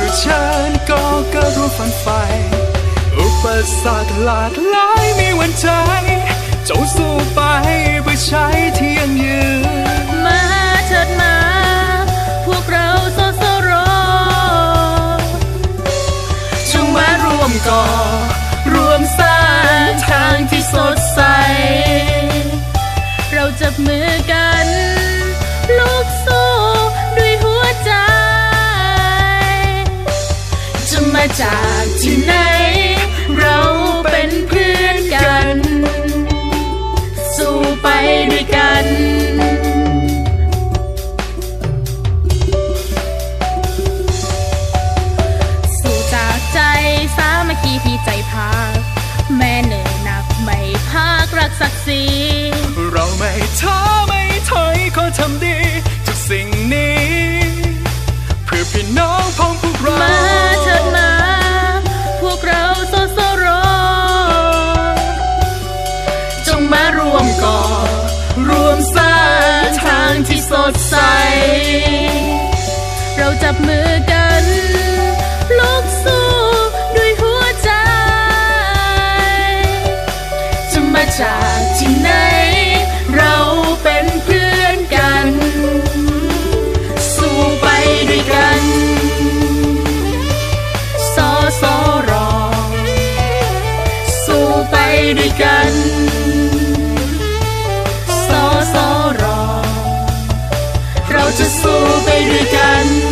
ือฉันก็กระรู้ฝันไฟ อุปสรรคหลากหลายมีวันใจจงสู้ไปเพื่อใช้ที่ยังยืน มาเถิดมา พวกเราโซโซรอจงมาร่วมก่อรวมสร้างทางที่สดใส เราจับมือกัน ลูกาจากที่ไหน เราเป็นเพื่อนกัน สู้ไปด้วยกันสู่จากใจสามัคคีที่ใจพาแม่เหนื่อยหนักไม่พากรักศักดิ์ศรีเราไม่ท้อไม่ถอยขอทำดีทุกสิ่งนี้ เพื่อพี่น้องพ้อง มารวมก่อรวมสร้างทางที่สดใส เราจับมือกันลุกสู้ด้วยหัวใจ จะมาจาก สอส